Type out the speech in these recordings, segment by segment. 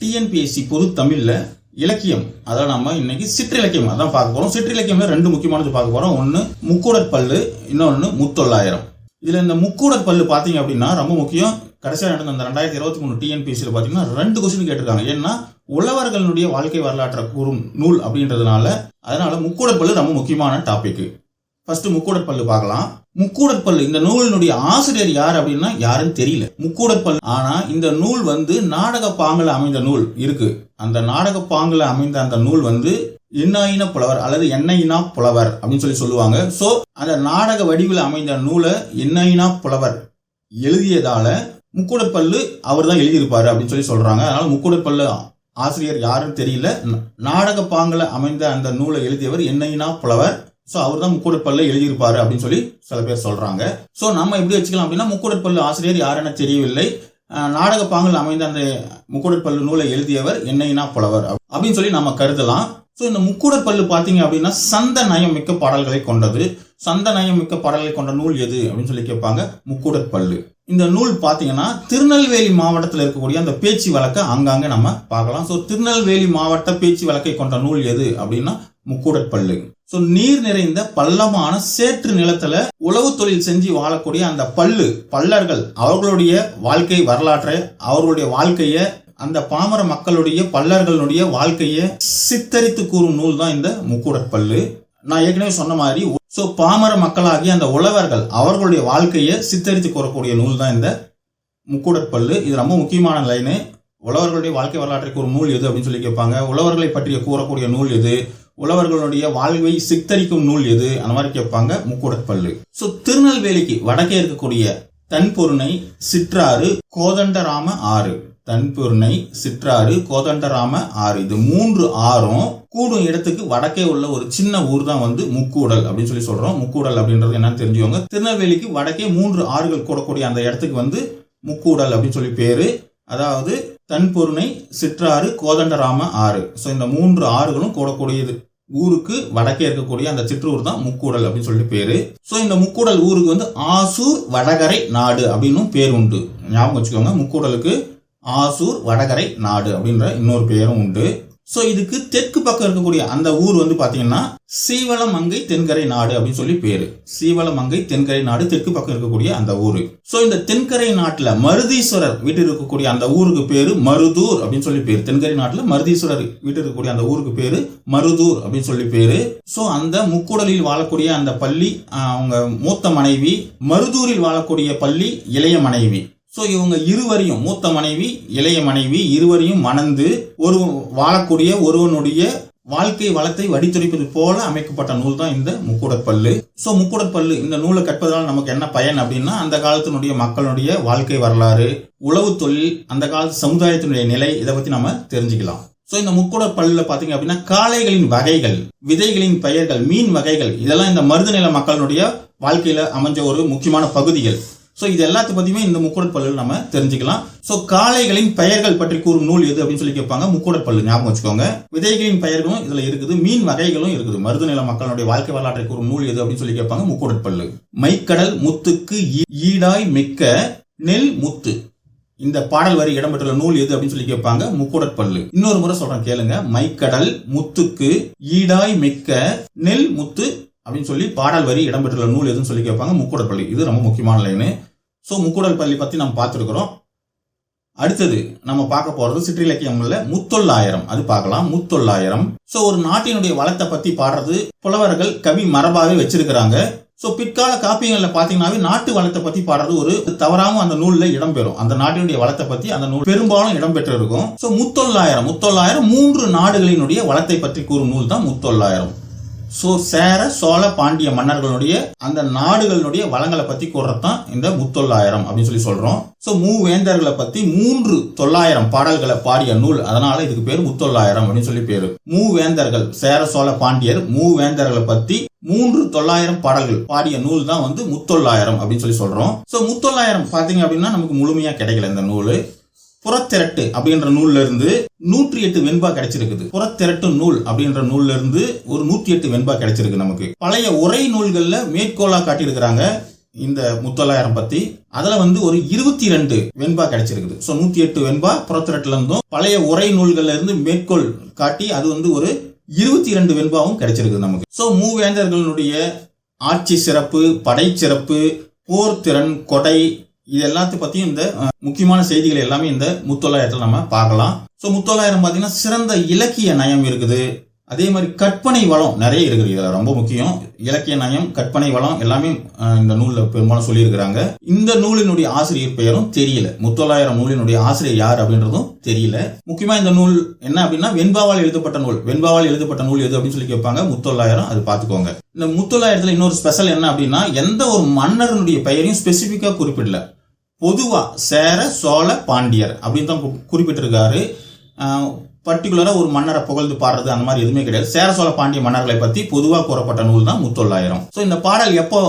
TNPSC பொது தமிழ்ல இலக்கியம். அதான் நம்ம இன்னைக்கு சிற்றிலக்கியம். அதான் பார்க்க போறோம். சிற்றிலக்கியம்ல ரெண்டு முக்கியமானது பார்க்க போறோம். ஒன்னு முக்கூடற் பல்லு இன்னொன்னு முத்தொள்ளாயிரம். இதுல இந்த முக்கூடற் பல்லு பாத்தீங்க அப்படின்னா ரொம்ப முக்கியம். கடைசியாக நடந்த அந்த ரெண்டாயிரத்தி இருபத்தி மூணு டிஎன்பிஎஸ்சியில் பார்த்தீங்கன்னா ரெண்டு கொஸ்டின் கேட்டிருக்காங்க. ஏன்னா உழவர்களுடைய வாழ்க்கை வரலாற்றை கூறும் நூல் அப்படின்றதுனால அதனால முக்கூடற்பல்லு ரொம்ப முக்கியமான டாபிக் ஃபர்ஸ்ட் முக்கூடற்பல்லு பார்க்கலாம். முக்கூடற்பல் இந்த நூலினுடைய ஆசிரியர் யார் அப்படின்னா யாருன்னு தெரியல. முக்கூடற்பல் ஆனா இந்த நூல் வந்து நாடக பாங்கில் அமைந்த நூல் இருக்கு. அந்த நாடக பாங்கில் அமைந்த அந்த நூல் வந்து இன்னாயின புலவர் அல்லது எண்ணெயினா புலவர் அப்படின்னு சொல்லி சொல்லுவாங்க. சோ அந்த நாடக வடிவில் அமைந்த நூலை எண்ணெயினா புலவர் எழுதியதால முக்கூடற்பல்லு அவர் தான் எழுதியிருப்பாரு அப்படின்னு சொல்லி சொல்றாங்க. அதனால முக்கூடற்பல்லு ஆசிரியர் யாருன்னு தெரியல. நாடக பாங்கில் அமைந்த அந்த நூலை எழுதியவர் எண்ணெயினா புலவர் ஸோ அவர் தான் முக்கூடற்பல்ல எழுதியிருப்பாரு அப்படின்னு சொல்லி சில பேர் சொல்றாங்க. ஸோ நம்ம எப்படி வச்சுக்கலாம் அப்படின்னா முக்கூடற்பல்லு ஆசிரியர் யாருன்னு தெரியவில்லை. நாடக பாங்கல் அமைந்த அந்த முக்கூடற்பல்லு நூலை எழுதியவர் என்னைனா புலவர் அப்படின்னு சொல்லி நம்ம கருதலாம். ஸோ இந்த முக்கூடற்பல்லு பார்த்தீங்க அப்படின்னா சந்த நயம் மிக்க பாடல்களை கொண்டது. சந்த நயம் மிக்க பாடல்களை கொண்ட நூல் எது அப்படின்னு சொல்லி கேட்பாங்க முக்கூடற்பல்லு. இந்த நூல் பார்த்தீங்கன்னா திருநெல்வேலி மாவட்டத்தில் இருக்கக்கூடிய அந்த பேச்சு வழக்கை அங்கங்கே நம்ம பார்க்கலாம். ஸோ திருநெல்வேலி மாவட்ட பேச்சு வழக்கை கொண்ட நூல் எது அப்படின்னா முக்கூடற்பல்லு. ஸோ நீர் நிறைந்த பள்ளமான சேற்று நிலத்துல உழவு தொழில் செஞ்சு வாழக்கூடிய அந்த பல்லு பல்லர்கள் அவர்களுடைய வாழ்க்கை வரலாற்றை அவர்களுடைய வாழ்க்கைய அந்த பாமர மக்களுடைய பல்லர்களுடைய வாழ்க்கைய சித்தரித்து கூறும் நூல் தான் இந்த முக்கூடற்பல்லு நான் ஏற்கனவே சொன்ன மாதிரி ஸோ பாமர மக்களாகிய அந்த உழவர்கள் அவர்களுடைய வாழ்க்கையை சித்தரித்து கூறக்கூடிய நூல் தான் இந்த முக்கூடற்பல்லு இது ரொம்ப முக்கியமான லைனு. உழவர்களுடைய வாழ்க்கை வரலாற்றைக்கு ஒரு நூல் எது அப்படின்னு சொல்லி கேட்பாங்க. உழவர்களை பற்றிய கூறக்கூடிய நூல் எது? உழவர்களுடைய வாழ்வை சித்தரிக்கும் நூல் எது? அந்த மாதிரி கேட்பாங்க முக்கூடற்பல்லு ஸோ திருநெல்வேலிக்கு வடக்கே இருக்கக்கூடிய தன்பொருணை சிற்றாறு கோதண்டராம ஆறு. தன்பொருணை சிற்றாறு கோதண்டராம ஆறு. இது மூன்று ஆறும் கூடும் இடத்துக்கு வடக்கே உள்ள ஒரு சின்ன ஊர் தான் வந்து முக்கூடல் அப்படின்னு சொல்லி சொல்றோம். முக்கூடல் அப்படின்றது என்னன்னு தெரிஞ்சுக்கோங்க. திருநெல்வேலிக்கு வடக்கே மூன்று ஆறுகள் கூடக்கூடிய அந்த இடத்துக்கு வந்து முக்கூடல் அப்படின்னு சொல்லி பேரு. அதாவது தன்பொருணை சிற்றாறு கோதண்டராம ஆறு. ஸோ இந்த மூன்று ஆறுகளும் கூடக்கூடியது. ஊருக்கு வடக்கே இருக்கக்கூடிய அந்த சிற்றூர் தான் முக்கூடல் அப்படின்னு சொல்லிட்டு பேரு. ஸோ இந்த முக்கூடல் ஊருக்கு வந்து ஆசூர் வடகரை நாடு அப்படின்னும் பேர் உண்டு. ஞாபகம் வச்சுக்கோங்க முக்கூடலுக்கு ஆசூர் வடகரை நாடு அப்படின்ற இன்னொரு பேரும் உண்டு. ஸோ இதுக்கு தெற்கு பக்கம் இருக்கக்கூடிய அந்த ஊர் வந்து பார்த்தீங்கன்னா சீவளமங்கை தென்கரை நாடு அப்படின்னு சொல்லி பேரு. சீவளமங்கை தென்கரை நாடு தெற்கு பக்கம் இருக்கக்கூடிய அந்த ஊர். ஸோ இந்த தென்கரை நாட்டில் மருதீஸ்வரர் வீட்டு இருக்கக்கூடிய அந்த ஊருக்கு பேரு மருதூர் அப்படின்னு சொல்லி பேர். தென்கரை நாட்டில் மருதீஸ்வரர் வீட்டு இருக்கக்கூடிய அந்த ஊருக்கு பேரு மருதூர் அப்படின்னு சொல்லி பேரு. ஸோ அந்த முக்கூடலில் வாழக்கூடிய அந்த பள்ளி அவங்க மூத்த மனைவி மருதூரில் வாழக்கூடிய பள்ளி இளைய மனைவி. ஸோ இவங்க இருவரையும் மூத்த மனைவி இளைய மனைவி இருவரையும் மணந்து ஒரு வாழக்கூடிய ஒருவனுடைய வாழ்க்கை வளத்தை வடித்துரைப்பது போல அமைக்கப்பட்ட நூல் தான் இந்த முக்கூடற்பல்லு. ஸோ முக்கூடற்பல்லு இந்த நூலை கற்பதால் நமக்கு என்ன பயன் அப்படின்னா அந்த காலத்தினுடைய மக்களுடைய வாழ்க்கை வரலாறு உளவு தொழில் அந்த காலத்து சமுதாயத்தினுடைய நிலை இதை பற்றி நம்ம தெரிஞ்சுக்கலாம். ஸோ இந்த முக்கூடற் பல்லில் பார்த்தீங்க அப்படின்னா காளைகளின் வகைகள் விதைகளின் பெயர்கள் மீன் வகைகள் இதெல்லாம் இந்த மருதநில மக்களுடைய வாழ்க்கையில் அமைஞ்ச ஒரு முக்கியமான பகுதிகள். ஸோ இது எல்லாத்த பற்றியுமே இந்த முக்கூடற் பல்லுல நம்ம தெரிஞ்சுக்கலாம். ஸோ காளைகளின் பெயர்கள் பற்றி கூறும் நூல் எது அப்படின்னு சொல்லி கேட்பாங்க. முக்கூடற் பல்லு ஞாபகம் வச்சுக்கோங்க. விதைகளின் பெயர்களும் இதில் இருக்குது. மீன் வகைகளும் இருக்குது. மருதநில மக்களுடைய வாழ்க்கை வரலாற்றை கூறும் நூல் எது அப்படின்னு சொல்லி கேட்பாங்க. முக்கூடற் பல்லு. மைக்கடல் முத்துக்கு ஈ- ஈடாய் மிக்க நெல் முத்து. இந்த பாடல் வரி இடம்பெற்றுள்ள நூல் எது அப்படின்னு சொல்லி கேட்பாங்க. முக்கூடற் பல்லு. இன்னொரு முறை சொல்றேன் கேளுங்க. மைக்கடல் முத்துக்கு ஈடாய் மிக்க நெல் முத்து அப்படின்னு சொல்லி பாடல் வரி இடம்பெற்றுள்ள நூல் எதுன்னு சொல்லி கேட்பாங்க. முக்கூடற்பள்ளி இது ரொம்ப முக்கியமான லைனு ஸோ முக்கூடல் பள்ளி பற்றி நம்ம பார்த்துருக்குறோம். அடுத்தது நம்ம பார்க்க போகிறது சிற்றிலக்கியம்ல முத்தொள்ளாயிரம். அது பார்க்கலாம் முத்தொள்ளாயிரம். ஸோ ஒரு நாட்டினுடைய வளத்தை பற்றி பாடுறது புலவர்கள் கவி மரபாகவே வச்சிருக்கிறாங்க. ஸோ பிற்கால காப்பியங்களில் பார்த்தீங்கன்னாவே நாட்டு வளத்தை பற்றி பாடுறது ஒரு தவறாமல் அந்த நூலில் இடம்பெறும் அந்த நாட்டினுடைய வளத்தை பற்றி அந்த நூல் பெரும்பாலும் இடம்பெற்று இருக்கும் ஸோ முத்தொள்ளாயிரம் முத்தொள்ளாயிரம் மூன்று நாடுகளினுடைய வளத்தை பற்றி கூறும் நூல் தான் முத்தொள்ளாயிரம். ஸோ சேர சோழ பாண்டிய மன்னர்களுடைய அந்த நாடுகளினுடைய வளங்களை பத்தி கூறுறது தான் இந்த முத்தொள்ளாயிரம் அப்படின்னு சொல்லி சொல்றோம். ஸோ மூவேந்தர்களை பத்தி மூன்று தொள்ளாயிரம் பாடல்களை பாடிய நூல் அதனால இதுக்கு பேர் முத்தொள்ளாயிரம் அப்படின்னு சொல்லி பேரு. மூவேந்தர்கள் சேர சோழ பாண்டியர் மூவேந்தர்களை பத்தி மூன்று தொள்ளாயிரம் பாடல்கள் பாடிய நூல் தான் வந்து முத்தொள்ளாயிரம் அப்படின்னு சொல்லி சொல்றோம். ஸோ முத்தொள்ளாயிரம் பாத்தீங்க அப்படின்னா நமக்கு முழுமையா கிடைக்கல இந்த நூல். புறத்திரட்டு அப்படின்ற நூல்ல இருந்து நூற்றி எட்டு வெண்பா கிடைச்சிருக்குது. புறத்திரட்டு நூல் அப்படின்ற நூல்ல இருந்து ஒரு நூற்றி எட்டு வெண்பா கிடைச்சிருக்கு நமக்கு. பழைய உரை நூல்கள்ல மேற்கோளா காட்டியிருக்கிறாங்க இந்த முத்தொள்ளாயிரம் பத்தி. அதுல வந்து ஒரு இருபத்தி ரெண்டு வெண்பா கிடைச்சிருக்குது. ஸோ நூத்தி எட்டு வெண்பா புறத்திரட்டுல இருந்தும் பழைய உரை நூல்கள்ல இருந்து மேற்கோள் காட்டி அது வந்து ஒரு இருபத்தி ரெண்டு வெண்பாவும் கிடைச்சிருக்குது நமக்கு. ஸோ மூவேந்தர்களுடைய ஆட்சி சிறப்பு படை சிறப்பு போர் திறன் கொடை இது எல்லாத்தையும் பத்தியும் இந்த முக்கியமான செய்திகள் எல்லாமே இந்த முத்தொள்ளாயிரத்துல நம்ம பார்க்கலாம். ஸோ முத்தொள்ளாயிரம் பார்த்தீங்கன்னா சிறந்த இலக்கிய நயம் இருக்குது. அதே மாதிரி கற்பனை வளம் நிறைய இருக்குது. இதில் ரொம்ப முக்கியம். இலக்கிய நயம் கற்பனை வளம் எல்லாமே இந்த நூலில் பெரும்பாலும் சொல்லியிருக்கிறாங்க. இந்த நூலினுடைய ஆசிரியர் பெயரும் தெரியல. முத்தொள்ளாயிரம் நூலினுடைய ஆசிரியர் யார் அப்படின்றதும் தெரியல. முக்கியமாக இந்த நூல் என்ன அப்படின்னா வெண்பாவால் எழுதப்பட்ட நூல். வெண்பாவால் எழுதப்பட்ட நூல் எது அப்படின்னு சொல்லி கேட்பாங்க. முத்தொள்ளாயிரம் அது பார்த்துக்கோங்க. இந்த முத்தொள்ளாயிரத்தில் இன்னொரு ஸ்பெஷல் என்ன அப்படின்னா எந்த ஒரு மன்னரனுடைய பெயரையும் ஸ்பெசிஃபிக்காக குறிப்பிடல. பொதுவாக சேர சோழ பாண்டியர் அப்படின்னு தான் குறிப்பிட்டிருக்காரு. பர்டிகுலராக ஒரு மன்னரை புகழ்ந்து பாடுறது அந்த மாதிரி எதுவுமே கிடையாது. சேர சோழ பாண்டிய மன்னர்களை பற்றி பொதுவாக கூறப்பட்ட நூல் தான் முத்தொள்ளாயிரம். ஸோ இந்த பாடல் எப்போ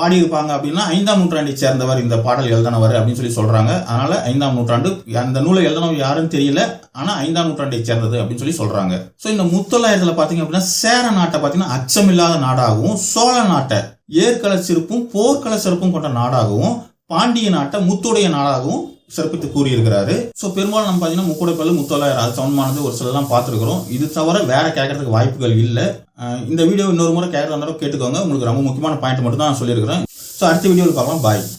பாடியிருப்பாங்க அப்படின்னா ஐந்தாம் நூற்றாண்டை சேர்ந்தவர் இந்த பாடல் எழுதினவர் அப்படின்னு சொல்லி சொல்கிறாங்க அதனால் ஐந்தாம் நூற்றாண்டு அந்த நூலை எழுதினவர் யாருன்னு தெரியல. ஆனால் ஐந்தாம் நூற்றாண்டை சேர்ந்தது அப்படின்னு சொல்லி சொல்கிறாங்க ஸோ இந்த முத்தொள்ளாயிரத்தில் பார்த்தீங்க அப்படின்னா சேர நாட்டை பார்த்தீங்கன்னா அச்சமில்லாத நாடாகவும் சோழ நாட்டை ஏற்கள சிறப்பும் போர்க்கள சிறப்பும் கொண்ட நாடாகவும் பாண்டிய நாட்டை முத்துடைய நாடாகவும் சிறப்பித்து கூறியிருக்கிறாரு. ஸோ பெரும்பாலும் நம்ம பார்த்தீங்கன்னா முக்கூடப்பல்லு முத்தொள்ளாயிரம் அது சமமானது ஒரு சிலதான் பார்த்துருக்குறோம். இது தவிர வேற கேட்கறதுக்கு வாய்ப்புகள் இல்லை. இந்த வீடியோ இன்னொரு முறை கேட்கறதா இருந்தாலும் கேட்டுக்கோங்க. உங்களுக்கு ரொம்ப முக்கியமான பாயிண்ட் மட்டும் தான் நான் சொல்லியிருக்கிறேன். ஸோ அடுத்த வீடியோவில் பார்க்கலாம். பாய்